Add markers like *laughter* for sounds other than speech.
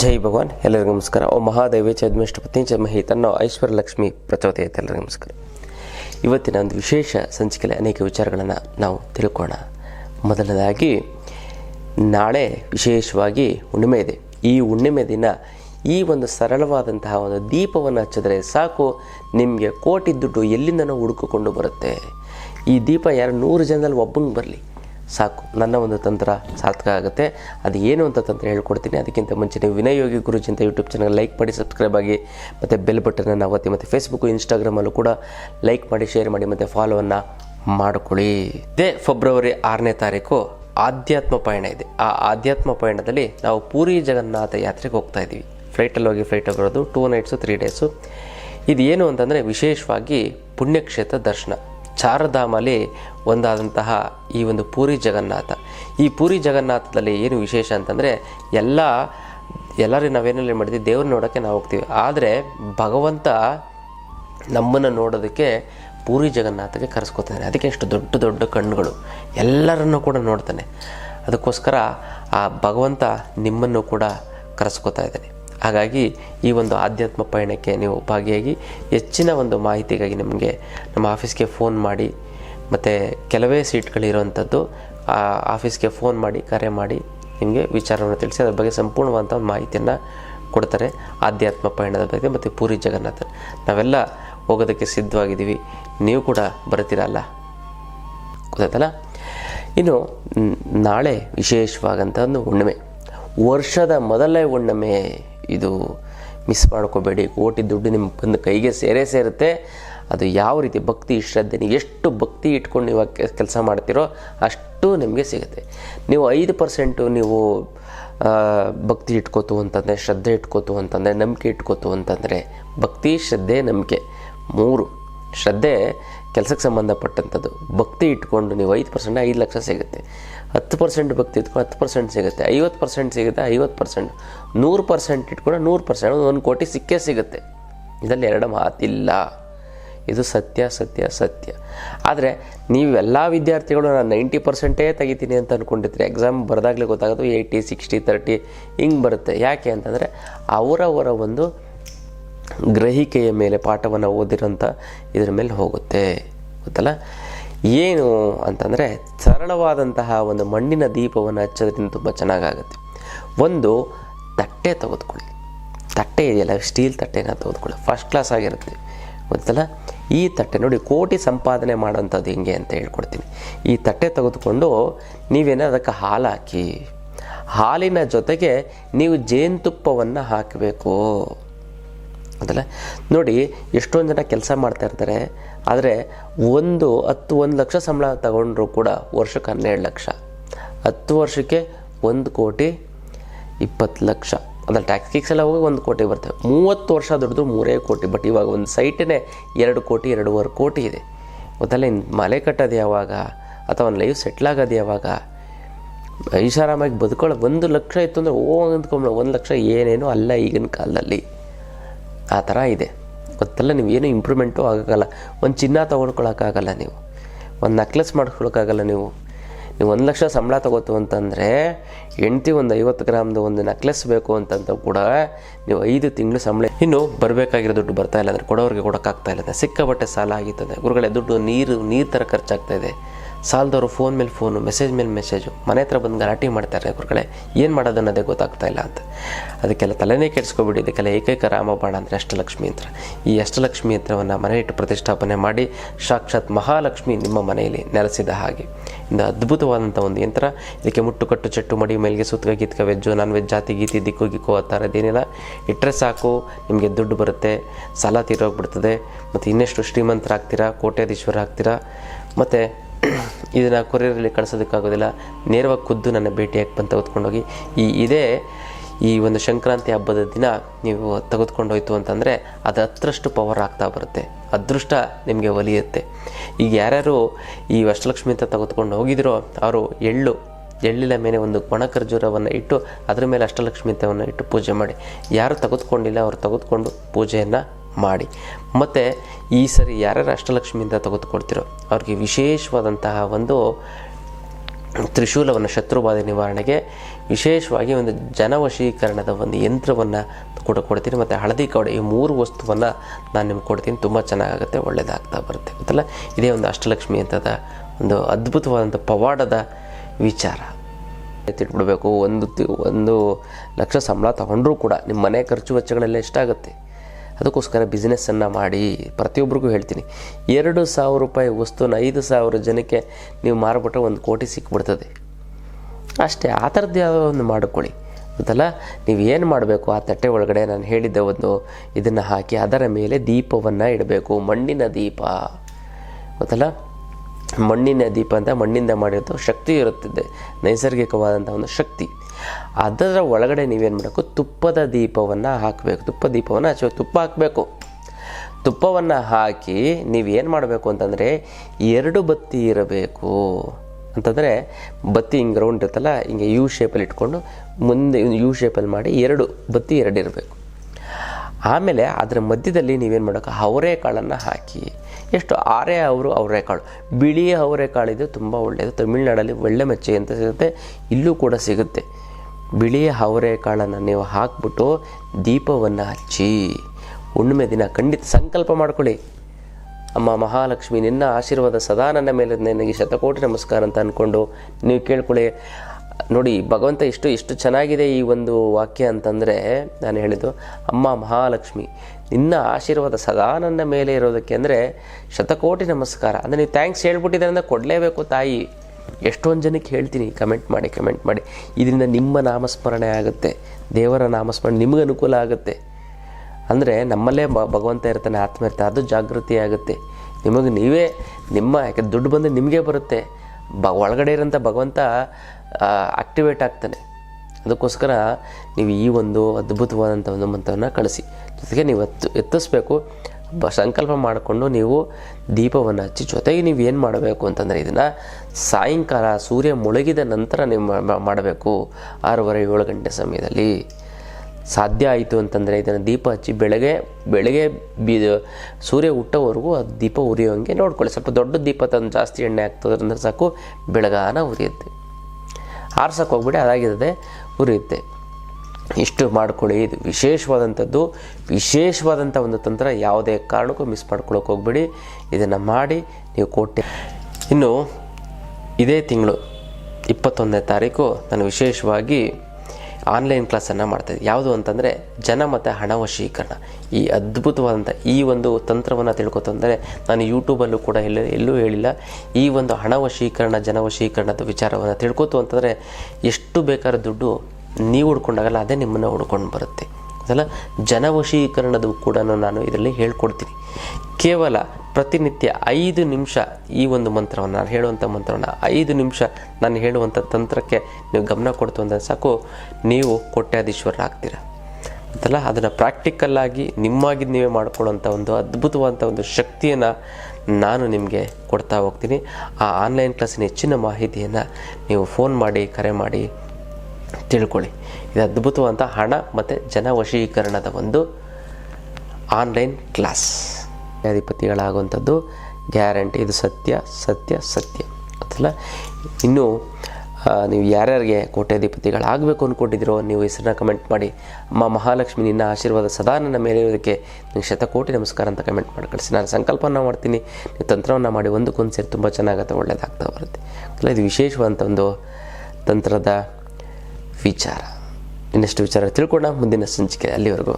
ಜೈ ಭಗವಾನ್, ಎಲ್ಲರಿಗೂ ನಮಸ್ಕಾರ. ಓ ಮಹಾದೇವಿ ಚದ್ಮೇಷ್ಟಪತಿ ಚಮಹಿ ತನ್ನ ಐಶ್ವರ್ಯ ಲಕ್ಷ್ಮಿ ಪ್ರಚೋದಯತೆ ಎಲ್ಲರಿಗೂ ನಮಸ್ಕಾರ. ಇವತ್ತಿನ ಒಂದು ವಿಶೇಷ ಸಂಚಿಕೆಯಲ್ಲಿ ಅನೇಕ ವಿಚಾರಗಳನ್ನು ನಾವು ತಿಳ್ಕೋಣ ಮೊದಲನೇದಾಗಿ, ನಾಳೆ ವಿಶೇಷವಾಗಿ ಹುಣ್ಣಿಮೆ ಇದೆ. ಈ ಹುಣ್ಣಿಮೆ ದಿನ ಈ ಒಂದು ಸರಳವಾದಂತಹ ಒಂದು ದೀಪವನ್ನು ಹಚ್ಚಿದ್ರೆ ಸಾಕು, ನಿಮಗೆ ಕೋಟಿ ದುಡ್ಡು ಎಲ್ಲಿಂದನೋ ಹುಡುಕಿಕೊಂಡು ಬರುತ್ತೆ. ಈ ದೀಪ ಯಾರು ನೂರು ಜನದಲ್ಲಿ ಒಬ್ಬಂಗೆ ಬರಲಿ. ಸಾಕು. ನನ್ನ ಒಂದು ತಂತ್ರ ಸಾರ್ಥಕ ಆಗುತ್ತೆ. ಅದು ಏನು ಅಂತ ತಂತ್ರ ಹೇಳ್ಕೊಡ್ತೀನಿ. ಅದಕ್ಕಿಂತ ಮುಂಚೆ ನೀವು ವಿನಯೋಗಿ ಯೋಗಿ ಗುರುಜಿ ಅಂತ ಯೂಟ್ಯೂಬ್ ಚಾನಲ್ ಲೈಕ್ ಮಾಡಿ ಸಬ್ಸ್ಕ್ರೈಬ್ ಆಗಿ, ಮತ್ತು ಬೆಲ್ ಬಟನನ್ನು ಒತ್ತಿ, ಮತ್ತು ಫೇಸ್ಬುಕ್ ಇನ್ಸ್ಟಾಗ್ರಾಮಲ್ಲೂ ಕೂಡ ಲೈಕ್ ಮಾಡಿ ಶೇರ್ ಮಾಡಿ, ಮತ್ತು ಫಾಲೋವನ್ನು ಮಾಡಿಕೊಳ್ಳಿ. ಇದೇ ಫೆಬ್ರವರಿ ಆರನೇ ತಾರೀಕು ಆಧ್ಯಾತ್ಮ ಪಯಣ ಇದೆ. ಆ ಆಧ್ಯಾತ್ಮ ಪಯಣದಲ್ಲಿ ನಾವು ಪೂರಿ ಜಗನ್ನಾಥ ಯಾತ್ರೆಗೆ ಹೋಗ್ತಾ ಇದ್ದೀವಿ. ಫ್ಲೈಟಲ್ಲಿ ಹೋಗಿ ಫ್ಲೈಟಲ್ಲಿ ಬರೋದು ಟೂ ನೈಟ್ಸು ತ್ರೀ ಡೇಸು ಇದು ಏನು ಅಂತಂದರೆ ವಿಶೇಷವಾಗಿ ಪುಣ್ಯಕ್ಷೇತ್ರ ದರ್ಶನ. ಚಾರಧಾಮಲ್ಲಿ ಒಂದಾದಂತಹ ಈ ಒಂದು ಪೂರಿ ಜಗನ್ನಾಥ. ಈ ಪೂರಿ ಜಗನ್ನಾಥದಲ್ಲಿ ಏನು ವಿಶೇಷ ಅಂತಂದರೆ ಎಲ್ಲ, ಎಲ್ಲರೂ ನಾವೇನಲ್ಲಿ ಮಾಡ್ತೀವಿ ದೇವ್ರನ್ನ ನೋಡೋಕ್ಕೆ ನಾವು ಹೋಗ್ತೀವಿ. ಆದರೆ ಭಗವಂತ ನಮ್ಮನ್ನು ನೋಡೋದಕ್ಕೆ ಪೂರಿ ಜಗನ್ನಾಥಗೆ ಕರೆಸ್ಕೊತಾನೆ ಅದಕ್ಕೆ ಎಷ್ಟು ದೊಡ್ಡ ದೊಡ್ಡ ಕಣ್ಣುಗಳು. ಎಲ್ಲರನ್ನು ಕೂಡ ನೋಡ್ತಾನೆ. ಅದಕ್ಕೋಸ್ಕರ ಆ ಭಗವಂತ ನಿಮ್ಮನ್ನು ಕೂಡ ಕರೆಸ್ಕೊತಾ ಇದ್ದಾನೆ ಹಾಗಾಗಿ ಈ ಒಂದು ಆಧ್ಯಾತ್ಮ ಪಯಣಕ್ಕೆ ನೀವು ಭಾಗಿಯಾಗಿ ಹೆಚ್ಚಿನ ಒಂದು ಮಾಹಿತಿಗಾಗಿ ನಿಮಗೆ ನಮ್ಮ ಆಫೀಸ್ಗೆ ಫೋನ್ ಮಾಡಿ, ಮತ್ತು ಕೆಲವೇ ಸೀಟ್ಗಳಿರುವಂಥದ್ದು, ಆ ಆಫೀಸ್ಗೆ ಫೋನ್ ಮಾಡಿ, ಕರೆ ಮಾಡಿ ನಿಮಗೆ ವಿಚಾರವನ್ನು ತಿಳಿಸಿ, ಅದ್ರ ಬಗ್ಗೆ ಸಂಪೂರ್ಣವಾದಂಥ ಮಾಹಿತಿಯನ್ನು ಕೊಡ್ತಾರೆ ಆಧ್ಯಾತ್ಮ ಪಯಣದ ಬಗ್ಗೆ ಮತ್ತು ಪೂರಿ ಜಗನ್ನಾಥ. ನಾವೆಲ್ಲ ಹೋಗೋದಕ್ಕೆ ಸಿದ್ಧವಾಗಿದ್ದೀವಿ. ನೀವು ಕೂಡ ಬರ್ತೀರಲ್ಲ ಗೊತ್ತಾಯ್ತಲ್ಲ? ಇನ್ನು ನಾಳೆ ವಿಶೇಷವಾದಂಥ ಒಂದು ಹುಣ್ಣಿಮೆ. ವರ್ಷದ ಮೊದಲನೇ ಹುಣ್ಣಿಮೆ. ಇದು ಮಿಸ್ ಮಾಡ್ಕೋಬೇಡಿ. ಕೋಟಿ ದುಡ್ಡು ನಿಮ್ಮ ಬಂದು ಕೈಗೆ ಸೇರೇ ಸೇರುತ್ತೆ. ಅದು ಯಾವ ರೀತಿ ಭಕ್ತಿ ಶ್ರದ್ಧೆ ನೀವು ಎಷ್ಟು ಭಕ್ತಿ ಇಟ್ಕೊಂಡು ನೀವು ಕೆಲಸ ಮಾಡ್ತೀರೋ ಅಷ್ಟು ನಿಮಗೆ ಸಿಗುತ್ತೆ. ನೀವು ಐದು ಪರ್ಸೆಂಟು ನೀವು ಭಕ್ತಿ ಇಟ್ಕೋತು ಅಂತಂದರೆ, ಶ್ರದ್ಧೆ ಇಟ್ಕೋತು ಅಂತಂದರೆ, ನಂಬಿಕೆ ಇಟ್ಕೋತು ಅಂತಂದರೆ ಭಕ್ತಿ, ಶ್ರದ್ಧೆ, ನಂಬಿಕೆ ಮೂರು. ಶ್ರದ್ಧೆ ಕೆಲಸಕ್ಕೆ ಸಂಬಂಧಪಟ್ಟಂಥದ್ದು. ಭಕ್ತಿ ಇಟ್ಕೊಂಡು ನೀವು ಐದು ಪರ್ಸೆಂಟ್ ಐದು ಲಕ್ಷ ಸಿಗುತ್ತೆ. ಹತ್ತು ಪರ್ಸೆಂಟ್ ಭಕ್ತಿ ಇಟ್ಕೊಂಡು ಹತ್ತು ಪರ್ಸೆಂಟ್ ಸಿಗುತ್ತೆ. ಐವತ್ತು ಪರ್ಸೆಂಟ್ ಸಿಗುತ್ತೆ, ಐವತ್ತು ಪರ್ಸೆಂಟ್. ನೂರು ಪರ್ಸೆಂಟ್ ಇಟ್ಕೊಂಡು ನೂರು ಪರ್ಸೆಂಟ್, ಒಂದು ಕೋಟಿ ಸಿಕ್ಕೇ ಸಿಗುತ್ತೆ. ಇದರಲ್ಲಿ ಎರಡು ಮಾತಿಲ್ಲ. ಇದು ಸತ್ಯ ಸತ್ಯ ಸತ್ಯ. ಆದರೆ ನೀವೆಲ್ಲ ವಿದ್ಯಾರ್ಥಿಗಳು ನಾನು ನೈಂಟಿ ಪರ್ಸೆಂಟೇ ತೆಗಿತೀನಿ ಅಂತ ಅಂದ್ಕೊಂಡಿರ್ತೀರಿ ಎಕ್ಸಾಮ್ ಬರೆದಾಗಲೇ ಗೊತ್ತಾಗೋದು ಏಯ್ಟಿ ಸಿಕ್ಸ್ಟಿ ತರ್ಟಿ ಹಿಂಗೆ ಬರುತ್ತೆ. ಯಾಕೆ ಅಂತಂದರೆ ಅವರವರ ಒಂದು ಗ್ರಹಿಕೆಯ ಮೇಲೆ ಪಾಠವನ್ನು ಓದಿರೋಂಥ ಇದರ ಮೇಲೆ ಹೋಗುತ್ತೆ. ಗೊತ್ತಲ್ಲ? ಏನು ಅಂತಂದರೆ ಸರಳವಾದಂತಹ ಒಂದು ಮಣ್ಣಿನ ದೀಪವನ್ನು ಹಚ್ಚೋದ್ರಿಂದ ತುಂಬ ಚೆನ್ನಾಗಾಗುತ್ತೆ. ಒಂದು ತಟ್ಟೆ ತೆಗೆದುಕೊಳ್ಳಿ. ತಟ್ಟೆ ಇದೆಯಲ್ಲ, ಸ್ಟೀಲ್ ತಟ್ಟೆನ ತೆಗೆದುಕೊಳ್ಳಿ. ಫಸ್ಟ್ ಕ್ಲಾಸ್ ಆಗಿರುತ್ತೆ. ಗೊತ್ತಲ್ಲ? ಈ ತಟ್ಟೆ ನೋಡಿ, ಕೋಟಿ ಸಂಪಾದನೆ ಮಾಡೋಂಥದ್ದು ಹೆಂಗೆ ಅಂತ ಹೇಳ್ಕೊಡ್ತೀನಿ. ಈ ತಟ್ಟೆ ತೆಗೆದುಕೊಂಡು ನೀವೇನೋ ಅದಕ್ಕೆ ಹಾಲು ಹಾಕಿ. ಹಾಲಿನ ಜೊತೆಗೆ ನೀವು ಜೇನುತುಪ್ಪವನ್ನು ಹಾಕಬೇಕು. ಅದಲ್ಲ ನೋಡಿ, ಎಷ್ಟೊಂದು ಜನ ಕೆಲಸ ಮಾಡ್ತಾ ಇರ್ತಾರೆ, ಆದರೆ ಒಂದು ಹತ್ತು ಒಂದು ಲಕ್ಷ ಸಂಬಳ ತಗೊಂಡ್ರು ಕೂಡ ವರ್ಷಕ್ಕೆ ಹನ್ನೆರಡು ಲಕ್ಷ. ಹತ್ತು ವರ್ಷಕ್ಕೆ ಒಂದು ಕೋಟಿ ಇಪ್ಪತ್ತು ಲಕ್ಷ. ಅದ್ರಲ್ಲಿ ಟ್ಯಾಕ್ಸ್ ಗೀಕ್ಸ್ ಎಲ್ಲ ಹೋಗಿ ಒಂದು ಕೋಟಿ ಬರ್ತವೆ ಮೂವತ್ತು ವರ್ಷ ದುಡ್ದು ಮೂರೇ ಕೋಟಿ ಬಟ್ ಇವಾಗ ಒಂದು ಸೈಟೇ ಎರಡು ಕೋಟಿ, ಎರಡೂವರೆ ಕೋಟಿ ಇದೆ. ಮೊದಲೇ ಮಲೆ ಕಟ್ಟೋದು ಯಾವಾಗ, ಅಥವಾ ಒಂದು ಲೈಫ್ ಸೆಟ್ಲ್ ಆಗೋದು ಯಾವಾಗ? ಐಷಾರಾಮಾಗಿ ಬದುಕೊಳ್ಳೋ ಒಂದು ಲಕ್ಷ ಇತ್ತು ಅಂದರೆ ಓ ಅಂದ್ಕೊಂಬಿಡ ಒಂದು ಲಕ್ಷ ಏನೇನೋ ಅಲ್ಲ ಈಗಿನ ಕಾಲದಲ್ಲಿ. ಆ ಥರ ಇದೆ. ಗೊತ್ತಲ್ಲ, ನೀವು ಏನು ಇಂಪ್ರೂವ್ಮೆಂಟು ಆಗೋಕ್ಕಲ್ಲ. ಒಂದು ಚಿನ್ನ ತೊಗೊಳ್ಕೊಳಕ್ಕಾಗಲ್ಲ ನೀವು. ಒಂದು ನಕ್ಲೆಸ್ ಮಾಡ್ಕೊಳಕ್ಕಾಗಲ್ಲ ನೀವು. ನೀವು ಒಂದು ಲಕ್ಷ ಸಂಬಳ ತಗೋತು ಅಂತಂದರೆ, ಹೆಂಡ್ತಿ ಒಂದು ಐವತ್ತು ಗ್ರಾಮ್ದು ಒಂದು ನಕ್ಲೆಸ್ ಬೇಕು ಅಂತಂತ ಕೂಡ ನೀವು ಐದು ತಿಂಗಳು ಸಂಬಳ. ಇನ್ನು ಬರಬೇಕಾಗಿರೋ ದುಡ್ಡು ಬರ್ತಾ ಇಲ್ಲ ಅಂದರೆ ಕೊಡೋರಿಗೆ ಕೊಡೋಕ್ಕಾಗ್ತಾ ಇಲ್ಲ. ಅಂದರೆ ಸಿಕ್ಕಾಪಟ್ಟೆ ಸಾಲ ಆಗಿತ್ತದೆ ಗುರುಗಳೇ, ದುಡ್ಡು ನೀರು ನೀರು ಥರ ಖರ್ಚಾಗ್ತಾ ಇದೆ. ಸಾಲದವರು ಫೋನ್ ಮೇಲೆ ಫೋನು ಮೆಸೇಜ್ ಮೇಲೆ ಮೆಸೇಜು ಮನೆ ಹತ್ರ ಬಂದು ಗಲಾಟೆ ಮಾಡ್ತಾರೆ ಗುರುಗಳೇ, ಏನು ಮಾಡೋದು ಅನ್ನೋದೇ ಗೊತ್ತಾಗ್ತಾ ಇಲ್ಲ ಅಂತ. ಅದಕ್ಕೆಲ್ಲ ತಲೆನೇ ಕೆಡಿಸ್ಕೊಬಿಡಿ, ಇದಕ್ಕೆಲ್ಲ ಏಕೈಕ ರಾಮಬಾಣ ಅಂದರೆ ಅಷ್ಟಲಕ್ಷ್ಮಿ ಯಂತ್ರ ಈ ಅಷ್ಟಲಕ್ಷ್ಮಿ ಯಂತ್ರವನ್ನು ಮನೆ ಇಟ್ಟು ಪ್ರತಿಷ್ಠಾಪನೆ ಮಾಡಿ, ಸಾಕ್ಷಾತ್ ಮಹಾಲಕ್ಷ್ಮಿ ನಿಮ್ಮ ಮನೆಯಲ್ಲಿ ನೆಲೆಸಿದ ಹಾಗೆ. ಇಂದು ಅದ್ಭುತವಾದಂಥ ಒಂದು ಯಂತ್ರ. ಇದಕ್ಕೆ ಮುಟ್ಟುಕಟ್ಟು, ಚೆಟ್ಟು ಮಡಿ, ಮೇಲ್ಗೆ ಸುತ್ತಗ ಗೀತ್ಕ, ವೆಜ್ಜು ನಾನ್ ವೆಜ್ ಜಾತಿ, ಗೀತಿ, ದಿಕ್ಕು, ಗಿಕ್ಕು, ಆ ಥರದ್ದೇನಿಲ್ಲ ಇಟ್ಟರೆ ಸಾಕು, ನಿಮಗೆ ದುಡ್ಡು ಬರುತ್ತೆ, ಸಾಲ ತೀರೋಗ್ಬಿಡ್ತದೆ. ಮತ್ತು ಇನ್ನೆಷ್ಟು ಶ್ರೀಮಂತರಾಗ್ತೀರಾ, ಕೋಟ್ಯಾಧೀಶ್ವರ ಆಗ್ತೀರಾ, ಮತ್ತು *coughs* ಇದನ್ನು ಕೊರಿಯರಲ್ಲಿ ಕಳಿಸೋದಕ್ಕಾಗೋದಿಲ್ಲ. ನೇರವಾಗಿ ಖುದ್ದು ನನ್ನ ಭೇಟಿಯಾಗಿ ಬಂದು ತೆಗೆದುಕೊಂಡೋಗಿ. ಈ ಇದೇ ಈ ಒಂದು ಸಂಕ್ರಾಂತಿ ಹಬ್ಬದ ದಿನ ನೀವು ತೆಗೆದುಕೊಂಡೋಯ್ತು ಅಂತಂದರೆ ಅದು ಹತ್ತರಷ್ಟು ಪವರ್ ಆಗ್ತಾ ಬರುತ್ತೆ. ಅದೃಷ್ಟ ನಿಮಗೆ ಒಲಿಯುತ್ತೆ. ಈಗ ಯಾರ್ಯಾರು ಈ ಅಷ್ಟಲಕ್ಷ್ಮಿ ಅಂತ ತೆಗೆದುಕೊಂಡು ಹೋಗಿದ್ರೋ ಅವರು ಎಳ್ಳು, ಎಳ್ಳಿನ ಮೇಲೆ ಒಂದು ಒಣ ಖರ್ಜೂರವನ್ನು ಇಟ್ಟು ಅದರ ಮೇಲೆ ಅಷ್ಟಲಕ್ಷ್ಮಿ ಅಂತವನ್ನು ಇಟ್ಟು ಪೂಜೆ ಮಾಡಿ. ಯಾರು ತೆಗೆದುಕೊಂಡಿಲ್ಲ ಅವರು ತೆಗೆದುಕೊಂಡು ಪೂಜೆಯನ್ನು ಮಾಡಿ. ಮತ್ತು ಈ ಸರಿ ಯಾರ್ಯಾರು ಅಷ್ಟಲಕ್ಷ್ಮಿಯಿಂದ ತೆಗೆದುಕೊಡ್ತಿರೋ ಅವ್ರಿಗೆ ವಿಶೇಷವಾದಂತಹ ಒಂದು ತ್ರಿಶೂಲವನ್ನು ಶತ್ರುಬಾಧೆ ನಿವಾರಣೆಗೆ ವಿಶೇಷವಾಗಿ ಒಂದು ಜನವಶೀಕರಣದ ಒಂದು ಯಂತ್ರವನ್ನು ಕೂಡ ಕೊಡ್ತೀನಿ. ಮತ್ತು ಹಳದಿ ಕವಡೆ ಈ ಮೂರು ವಸ್ತುವನ್ನು ನಾನು ನಿಮ್ಗೆ ಕೊಡ್ತೀನಿ. ತುಂಬ ಚೆನ್ನಾಗಾಗುತ್ತೆ ಒಳ್ಳೆಯದಾಗ್ತಾ ಬರುತ್ತೆ. ಗೊತ್ತಲ್ಲ? ಇದೇ ಒಂದು ಅಷ್ಟಲಕ್ಷ್ಮಿ ಅಂತದ ಒಂದು ಅದ್ಭುತವಾದಂಥ ಪವಾಡದ ವಿಚಾರ. ಎತ್ತಿಟ್ಬಿಡ್ಬೇಕು. ಒಂದು ಒಂದು ಲಕ್ಷ ಸಂಬಳ ತಗೊಂಡ್ರೂ ಕೂಡ ನಿಮ್ಮ ಮನೆ ಖರ್ಚು ವೆಚ್ಚಗಳೆಲ್ಲ ಎಷ್ಟಾಗುತ್ತೆ? ಅದಕ್ಕೋಸ್ಕರ ಬಿಸ್ನೆಸ್ಸನ್ನು ಮಾಡಿ ಪ್ರತಿಯೊಬ್ಬರಿಗೂ ಹೇಳ್ತೀನಿ. ಎರಡು ಸಾವಿರ ರೂಪಾಯಿ ವಸ್ತುನ ಐದು ಸಾವಿರ ಜನಕ್ಕೆ ನೀವು ಮಾರ್ಬಿಟ್ರೆ ಒಂದು ಕೋಟಿ ಸಿಕ್ಬಿಡ್ತದೆ. ಅಷ್ಟೇ, ಆ ಥರದ್ದು ಯಾವುದೋ ಒಂದು ಮಾಡ್ಕೊಳ್ಳಿ. ಗೊತ್ತಲ್ಲ? ನೀವು ಏನು ಮಾಡಬೇಕು? ಆ ತಟ್ಟೆ ಒಳಗಡೆ ನಾನು ಹೇಳಿದ್ದೆ ಒಂದು, ಇದನ್ನು ಹಾಕಿ ಅದರ ಮೇಲೆ ದೀಪವನ್ನು ಇಡಬೇಕು, ಮಣ್ಣಿನ ದೀಪ. ಗೊತ್ತಲ್ಲ? ಮಣ್ಣಿನ ದೀಪ ಅಂತ ಮಣ್ಣಿಂದ ಮಾಡಿರ್ತಾವೆ ಶಕ್ತಿ ಇರುತ್ತದೆ, ನೈಸರ್ಗಿಕವಾದಂಥ ಒಂದು ಶಕ್ತಿ. ಅದರ ಒಳಗಡೆ ನೀವೇನು ಮಾಡಬೇಕು? ತುಪ್ಪದ ದೀಪವನ್ನು ಹಾಕಬೇಕು. ತುಪ್ಪ ದೀಪವನ್ನು ಹಚ್ಚಬೇಕು. ತುಪ್ಪ ಹಾಕಬೇಕು. ತುಪ್ಪವನ್ನು ಹಾಕಿ ನೀವೇನು ಮಾಡಬೇಕು ಅಂತಂದರೆ, ಎರಡು ಬತ್ತಿ ಇರಬೇಕು. ಅಂತಂದರೆ, ಬತ್ತಿ ಹಿಂಗೆ ರೌಂಡ್ ಇರುತ್ತಲ್ಲ, ಹಿಂಗೆ ಯು ಶೇಪಲ್ಲಿ ಇಟ್ಕೊಂಡು ಮುಂದೆ ಯು ಶೇಪಲ್ಲಿ ಮಾಡಿ ಎರಡು ಬತ್ತಿ ಎರಡು ಇರಬೇಕು. ಆಮೇಲೆ ಅದರ ಮಧ್ಯದಲ್ಲಿ ನೀವೇನು ಮಾಡಬೇಕು? ಅವರೆಕಾಳನ್ನು ಹಾಕಿ ಎಷ್ಟು ಆರೆ ಅವರು ಅವರೆಕಾಳು ಬಿಳಿ ಅವರೆಕಾಳಿದು ತುಂಬ ಒಳ್ಳೆಯದು. ತಮಿಳ್ನಾಡಲ್ಲಿ ಒಳ್ಳೆ ಮೆಚ್ಚೆ ಅಂತ ಸಿಗುತ್ತೆ. ಇಲ್ಲೂ ಕೂಡ ಸಿಗುತ್ತೆ. ಬಿಳಿಯ ಅವರೆಕಾಳನ್ನು ನೀವು ಹಾಕ್ಬಿಟ್ಟು ದೀಪವನ್ನು ಹಚ್ಚಿ, ಹುಣ್ಣಿಮೆ ದಿನ ಖಂಡಿತ ಸಂಕಲ್ಪ ಮಾಡ್ಕೊಳ್ಳಿ. ಅಮ್ಮ ಮಹಾಲಕ್ಷ್ಮಿ, ನಿನ್ನ ಆಶೀರ್ವಾದ ಸದಾ ನನ್ನ ಮೇಲೆ ನನಗೆ ಶತಕೋಟಿ ನಮಸ್ಕಾರ ಅಂತ ಅಂದ್ಕೊಂಡು ನೀವು ಕೇಳ್ಕೊಳ್ಳಿ. ನೋಡಿ, ಭಗವಂತ ಇಷ್ಟು ಇಷ್ಟು ಚೆನ್ನಾಗಿದೆ ಈ ಒಂದು ವಾಕ್ಯ ಅಂತಂದರೆ ನಾನು ಹೇಳಿದ್ದು, ಅಮ್ಮ ಮಹಾಲಕ್ಷ್ಮಿ, ನಿನ್ನ ಆಶೀರ್ವಾದ ಸದಾ ನನ್ನ ಮೇಲೆ ಇರೋದಕ್ಕೆ ಅಂದರೆ ಶತಕೋಟಿ ನಮಸ್ಕಾರ. ಅಂದರೆ ನೀವು ಥ್ಯಾಂಕ್ಸ್ ಹೇಳ್ಬಿಟ್ಟಿದ್ದಾರೆ ಅಂದರೆ ಕೊಡಲೇಬೇಕು ತಾಯಿ. ಎಷ್ಟೊಂದು ಜನಕ್ಕೆ ಹೇಳ್ತೀನಿ ಕಮೆಂಟ್ ಮಾಡಿ ಕಮೆಂಟ್ ಮಾಡಿ. ಇದರಿಂದ ನಿಮ್ಮ ನಾಮಸ್ಮರಣೆ ಆಗುತ್ತೆ, ದೇವರ ನಾಮಸ್ಮರಣೆ ನಿಮಗೆ ಅನುಕೂಲ ಆಗುತ್ತೆ. ಅಂದರೆ ನಮ್ಮಲ್ಲೇ ಬ ಭಗವಂತ ಇರ್ತಾನೆ, ಆತ್ಮ ಇರ್ತಾನೆ, ಅದು ಜಾಗೃತಿ ಆಗುತ್ತೆ. ನಿಮಗೆ ನೀವೇ ನಿಮ್ಮ, ಯಾಕೆ ದುಡ್ಡು ಬಂದು ನಿಮಗೆ ಬರುತ್ತೆ. ಬ ಒಳಗಡೆ ಇರೋಂಥ ಭಗವಂತ ಆಕ್ಟಿವೇಟ್ ಆಗ್ತಾನೆ. ಅದಕ್ಕೋಸ್ಕರ ನೀವು ಈ ಒಂದು ಅದ್ಭುತವಾದಂಥ ಒಂದು ಮಂತ್ರವನ್ನು ಕಳಿಸಿ. ಜೊತೆಗೆ ನೀವು ಎತ್ತು, ಎತ್ತಿಸ್ಬೇಕು. ಬ ಸಂಕಲ್ಪ ಮಾಡಿಕೊಂಡು ನೀವು ದೀಪವನ್ನು ಹಚ್ಚಿ, ಜೊತೆಗೆ ನೀವು ಏನು ಮಾಡಬೇಕು ಅಂತಂದರೆ ಇದನ್ನು ಸಾಯಂಕಾಲ ಸೂರ್ಯ ಮುಳುಗಿದ ನಂತರ ನೀವು ಮಾಡಬೇಕು. ಆರೂವರೆ ಏಳು ಗಂಟೆ ಸಮಯದಲ್ಲಿ. ಸಾಧ್ಯ ಆಯಿತು ಅಂತಂದರೆ ಇದನ್ನು ದೀಪ ಹಚ್ಚಿ ಬೆಳಗ್ಗೆ ಬೆಳಗ್ಗೆ ಬಿ ಸೂರ್ಯ ಹುಟ್ಟೋವರೆಗೂ ಅದು ದೀಪ ಉರಿಯೋಂಗೆ ನೋಡ್ಕೊಳ್ಳಿ. ಸ್ವಲ್ಪ ದೊಡ್ಡ ದೀಪ ತಂದು ಜಾಸ್ತಿ ಎಣ್ಣೆ ಹಾಕ್ತದ್ರಂದ್ರೆ ಸಾಕು, ಬೆಳಗಾನ ಉರಿಯುತ್ತೆ. ಆರ್ಸಕ್ಕೆ ಹೋಗ್ಬಿಡಿ ಅದಾಗಿರ್ತದೆ ಉರಿಯುತ್ತೆ. ಇಷ್ಟು ಮಾಡ್ಕೊಳ್ಳಿ. ಇದು ವಿಶೇಷವಾದಂಥದ್ದು, ವಿಶೇಷವಾದಂಥ ಒಂದು ತಂತ್ರ. ಯಾವುದೇ ಕಾರಣಕ್ಕೂ ಮಿಸ್ ಮಾಡ್ಕೊಳ್ಳೋಕೆ ಹೋಗ್ಬಿಡಿ. ಇದನ್ನು ಮಾಡಿ ನೀವು ಕೊಟ್ಟೆ. ಇನ್ನು ಇದೇ ತಿಂಗಳು, ಇಪ್ಪತ್ತೊಂದನೇ ತಾರೀಕು, ನಾನು ವಿಶೇಷವಾಗಿ ಆನ್ಲೈನ್ ಕ್ಲಾಸನ್ನು ಮಾಡ್ತಾಯಿದ್ದೆ ಯಾವುದು ಅಂತಂದರೆ ಜನ ಮತ್ತು ಹಣ ವಶೀಕರಣ. ಈ ಅದ್ಭುತವಾದಂಥ ಈ ಒಂದು ತಂತ್ರವನ್ನು ತಿಳ್ಕೊತಂದರೆ ನಾನು ಯೂಟ್ಯೂಬಲ್ಲೂ ಕೂಡ ಎಲ್ಲ ಎಲ್ಲೂ ಹೇಳಿಲ್ಲ. ಈ ಒಂದು ಹಣ ವಶೀಕರಣ, ಜನ ವಶೀಕರಣದ ವಿಚಾರವನ್ನು ತಿಳ್ಕೊತು ಅಂತಂದರೆ ಎಷ್ಟು ಬೇಕಾದ ದುಡ್ಡು ನೀವು ಹುಡ್ಕೊಂಡಾಗಲ್ಲ, ಅದೇ ನಿಮ್ಮನ್ನು ಹುಡ್ಕೊಂಡು ಬರುತ್ತೆ. ಅದಲ್ಲ ಜನವಶೀಕರಣದ ಕೂಡ ನಾನು ಇದರಲ್ಲಿ ಹೇಳ್ಕೊಡ್ತೀನಿ. ಕೇವಲ ಪ್ರತಿನಿತ್ಯ ಐದು ನಿಮಿಷ ಈ ಒಂದು ಮಂತ್ರವನ್ನು, ನಾನು ಹೇಳುವಂಥ ಮಂತ್ರವನ್ನು ಐದು ನಿಮಿಷ ನಾನು ಹೇಳುವಂಥ ತಂತ್ರಕ್ಕೆ ನೀವು ಗಮನ ಕೊಡ್ತು ಅಂದರೆ ಸಾಕು, ನೀವು ಕೋಟ್ಯಾಧೀಶ್ವರರಾಗ್ತೀರ. ಅಂತಲ್ಲ, ಅದನ್ನು ಪ್ರಾಕ್ಟಿಕಲ್ಲಾಗಿ ನಿಮ್ಮಾಗಿ ನೀವೇ ಮಾಡ್ಕೊಳ್ಳೋಂಥ ಒಂದು ಅದ್ಭುತವಾದಂಥ ಒಂದು ಶಕ್ತಿಯನ್ನು ನಾನು ನಿಮಗೆ ಕೊಡ್ತಾ ಹೋಗ್ತೀನಿ. ಆ ಆನ್ಲೈನ್ ಕ್ಲಾಸಿನ ಹೆಚ್ಚಿನ ಮಾಹಿತಿಯನ್ನು ನೀವು ಫೋನ್ ಮಾಡಿ, ಕರೆ ಮಾಡಿ ತಿಳ್ಕೊಳ್ಳಿ. ಇದು ಅದ್ಭುತವಾದಂಥ ಹಣ ಮತ್ತು ಜನವಶೀಕರಣದ ಒಂದು ಆನ್ಲೈನ್ ಕ್ಲಾಸ್ ಅಧಿಪತಿಗಳಾಗುವಂಥದ್ದು ಗ್ಯಾರಂಟಿ, ಇದು ಸತ್ಯ ಸತ್ಯ ಸತ್ಯ. ಗೊತ್ತಲ್ಲ? ಇನ್ನು ನೀವು ಯಾರ್ಯಾರಿಗೆ ಕೋಟ್ಯಾಧಿಪತಿಗಳಾಗಬೇಕು ಅಂದ್ಕೊಂಡಿದ್ದೀರೋ ನೀವು ಹೆಸರನ್ನ ಕಮೆಂಟ್ ಮಾಡಿ. ಅಮ್ಮ ಮಹಾಲಕ್ಷ್ಮಿ ನಿನ್ನ ಆಶೀರ್ವಾದ ಸದಾ ನನ್ನ ಮೇಲೆ ಇರೋದಕ್ಕೆ ನಿಮಗೆ ಶತಕೋಟಿ ನಮಸ್ಕಾರ ಅಂತ ಕಮೆಂಟ್ ಮಾಡಿ. ಕಳಿಸಿ. ನಾನು ಸಂಕಲ್ಪನ ಮಾಡ್ತೀನಿ. ನೀವು ತಂತ್ರವನ್ನು ಮಾಡಿ ಒಂದಕ್ಕೊಂದು ಸೇರಿ ತುಂಬ ಚೆನ್ನಾಗುತ್ತೆ ಒಳ್ಳೆಯದಾಗ್ತಾ ಬರುತ್ತೆ. ಅಲ್ಲ ಇದು ವಿಶೇಷವಾದಂಥ ಒಂದು ತಂತ್ರದ ವಿಚಾರ. ಇನ್ನಷ್ಟು ವಿಚಾರ ತಿಳ್ಕೊಳ್ಳೋಣ ಮುಂದಿನ ಸಂಚಿಕೆ ಅಲ್ಲಿವರೆಗೂ